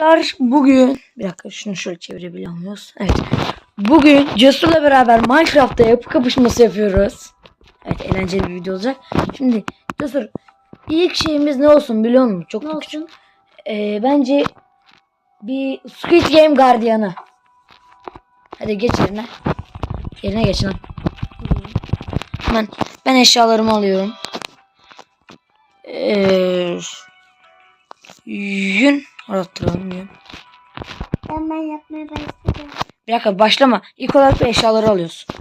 Arkadaşlar bugün bir dakika şunu şöyle çevirebiliyor muyuz? Evet. Bugün Cesur'la beraber Minecraft'ta yapı kapışması yapıyoruz. Evet eğlenceli bir video olacak. Şimdi Cesur ilk şeyimiz ne olsun biliyor musun? Çok Ne küçük. olsun? Ee, bence bir Squid Game gardiyanı. Hadi geç yerine. Yerine geç lan. Hemen ben eşyalarımı alıyorum. Ee, yün. Arattıralım yün. Ben ben yapmaya başladım. Bir dakika başlama. İlk olarak bir eşyaları alıyorsun.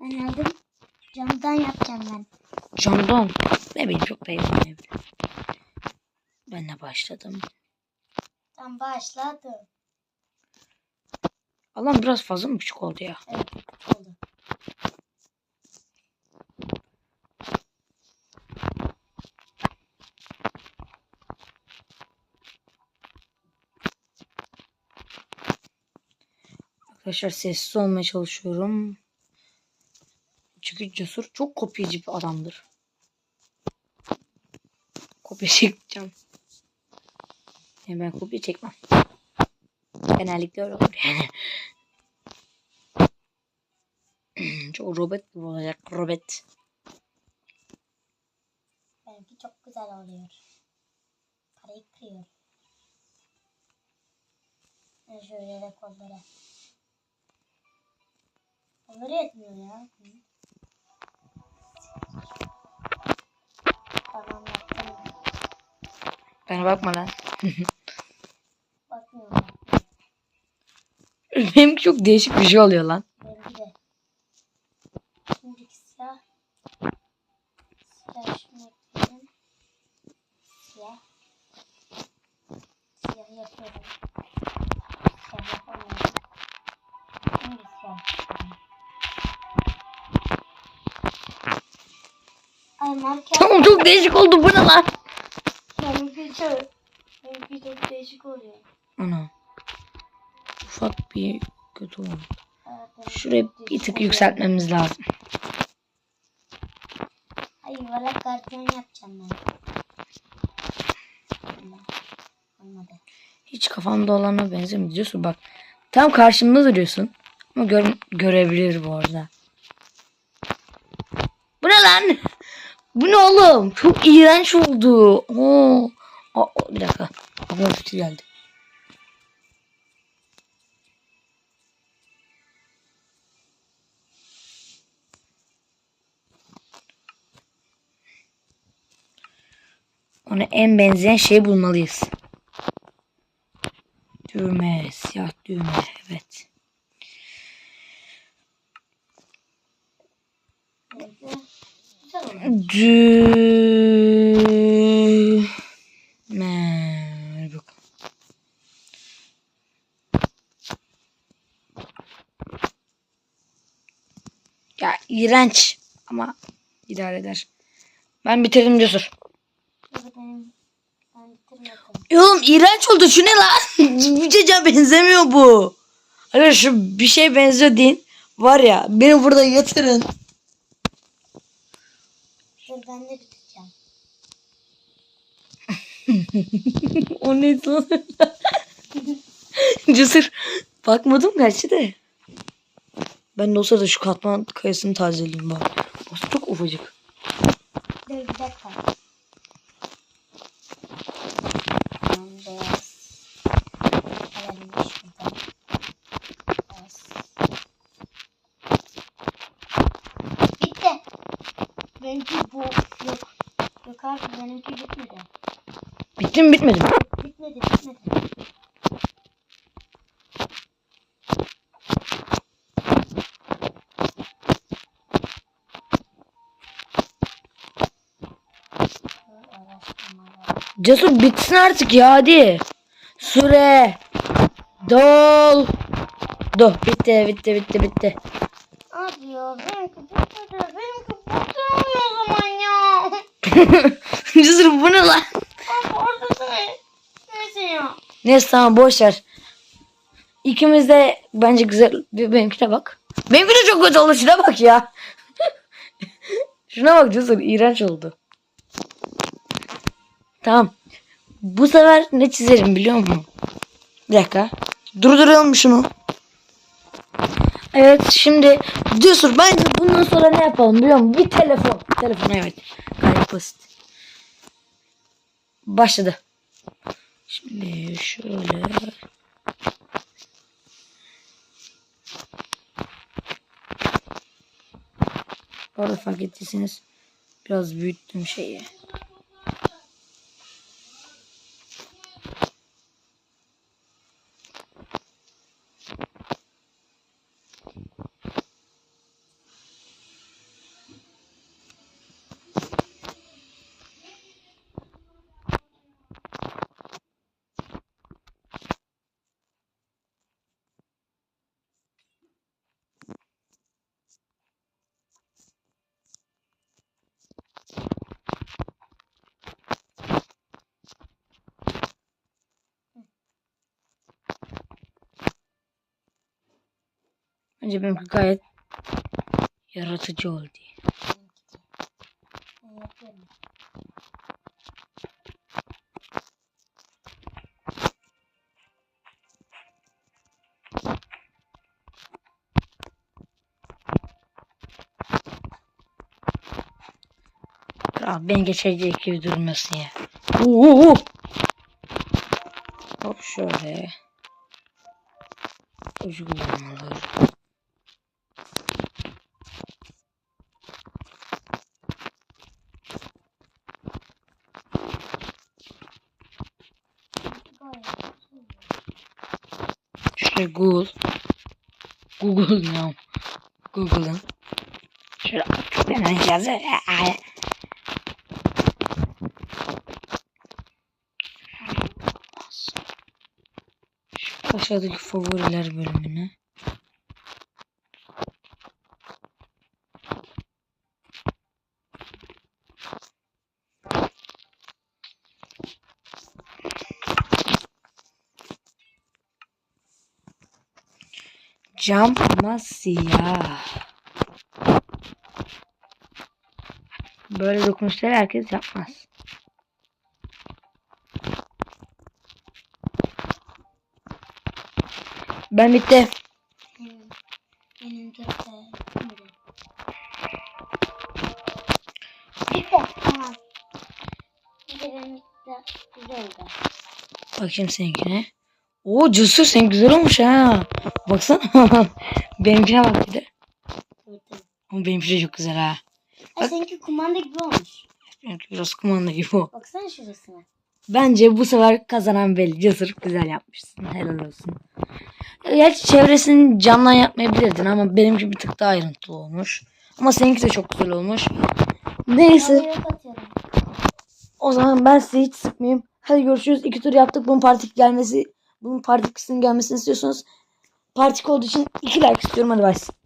Ben aldım. Camdan yapacağım ben. Camdan. Ne bileyim çok beğenmeyebilirim. Ben de başladım. Tam başladı. Allah'ım biraz fazla mı küçük oldu ya? Evet Arkadaşlar sessiz olmaya çalışıyorum. Çünkü Cesur çok kopyacı bir adamdır. Kopya çekeceğim. Yani ben kopya çekmem. Genellikle öyle olur yani. çok robot gibi olacak. Robot. Benimki çok güzel oluyor. Parayı kırıyor. Şöyle de kollara. Kolları yetmiyor ya. Tamam yaptım. Bana bakma lan. Bakmıyorum. Benimki çok değişik bir şey oluyor lan. Tamam çok değişik oldu bu ne lan? Benimki çok. Benimki çok değişik oluyor. Ana. Ufak bir kötü oldu. Evet, çok bir tık yükseltmemiz lazım. Ay yuvarlak gardiyan yapacağım ben. Olmadı. Hiç kafamda olana benzemiyor diyorsun bak. Tam karşımda duruyorsun. Ama gör, görebilir bu arada. Bu ne lan? Bu ne oğlum? Çok iğrenç oldu. Oo. Aa, bir dakika. Aklıma fikir geldi. Ona en benzeyen şeyi bulmalıyız. Düğme, siyah düğme, evet. Benimki Hadi bakalım. Ya iğrenç ama idare eder. Ben bitirdim Cesur. Oğlum iğrenç oldu şu ne lan? Bir çocuğa benzemiyor bu. Şu bir şey benziyor deyin. Var ya beni burada yatırın. Ben de bitireceğim. o neydi lan? Cesur. Bakmadım gerçi de. Ben de o sırada şu katman kayasını tazeleyeyim bari. Aslında çok ufacık. Dur bir dakika. Tamam beyaz. Kalemmiş burada. Beyaz. Bitti. Benimki bu. Yok. Abi benimki bitmedi. Bitti mi bitmedi mi? Bitmedi bitmedi. Cesur bitsin artık ya hadi. Süre. Dol. Do. Bitti bitti bitti bitti. Abi ya benimki bitmedi. Benimki bitmiyor o zaman Cesur bu ne lan? Neyse tamam boş. İkimiz de bence güzel. Benimkine bak. Benimki de çok kötü oldu. Şuna bak ya. Şuna bak Cesur. iğrenç oldu. Tamam. Bu sefer ne çizerim biliyor musun? Bir dakika. Durduralım şunu. Evet şimdi Cesur bence bundan sonra ne yapalım biliyor musun? Bir telefon. Telefon evet. Gayet basit. Başladı. Şimdi şöyle. Bu arada fark ettiyseniz biraz büyüttüm şeyi. Bence benimki gayet yaratıcı oldu. Kral beni geçecek gibi durmasın ya. Oo. Hop şöyle. Ucu kullanılır. Şöyle Google. Google ne? Google'ın. Şöyle hemen yazı. Aşağıdaki favoriler bölümüne. Cam ama siyah. Böyle dokunuşları herkes yapmaz. Ben bitti. Bakayım seninkine. Oo cesur sen güzel olmuş ha. Baksana. Benimkine bak bir de. Ama benimki de çok güzel ha. Ay seninki kumanda gibi olmuş. Benimki biraz kumanda gibi o. Baksana şurasına. Bence bu sefer kazanan belli. Cesur güzel yapmışsın. Helal olsun. Gerçi çevresini camdan yapmayabilirdin ama benimki bir tık daha ayrıntılı olmuş. Ama seninki de çok güzel olmuş. Neyse. O zaman ben sizi hiç sıkmayayım. Hadi görüşürüz. İki tur yaptık. Bunun partik gelmesi, bunun partikisinin gelmesini istiyorsunuz. Partik olduğu için iki like istiyorum. Hadi bye.